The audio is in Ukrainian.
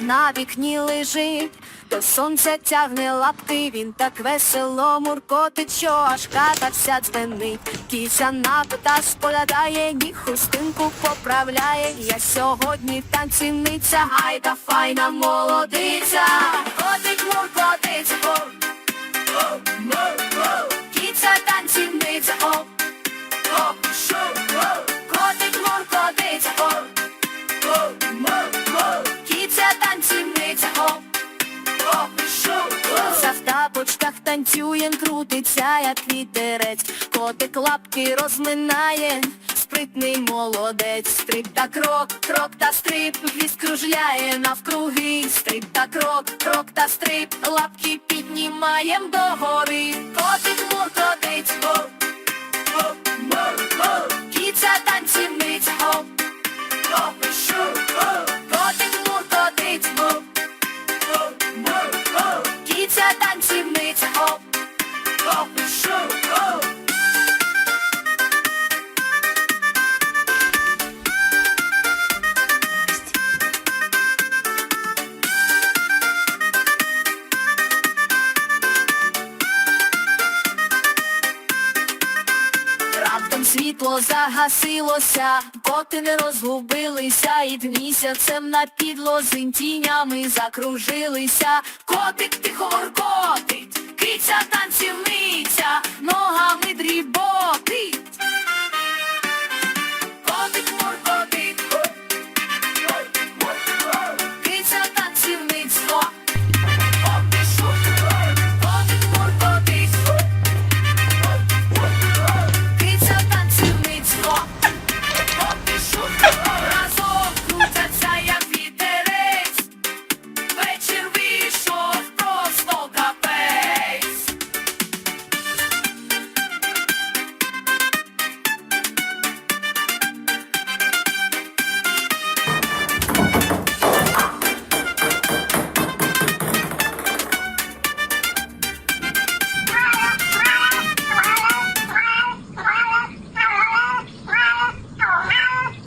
на вікні лежить, до сонця тягне лапки, він так весело муркотить, що аж хата вся дзвенить. Кіця на пита споглядає, ні хустинку поправляє. Я сьогодні танцівниця, айда файна молодиця. ходить муркотиться, танцюєм, крутиться, як вітерець. Котик лапки розминає, спритний молодець. Стрип та крок, крок та стрип, хвіст кружляє навкруги. Стрип та крок, крок та стрип, лапки піднімаєм догори. Котик муркотить, о, о, мо, о. Кіця танцівниця, о, о, світло загасилося, коти не розгубилися, і місяцем на підлозі тінями закружилися. Котик тихо воркотить, киця танцівниця, дріботить,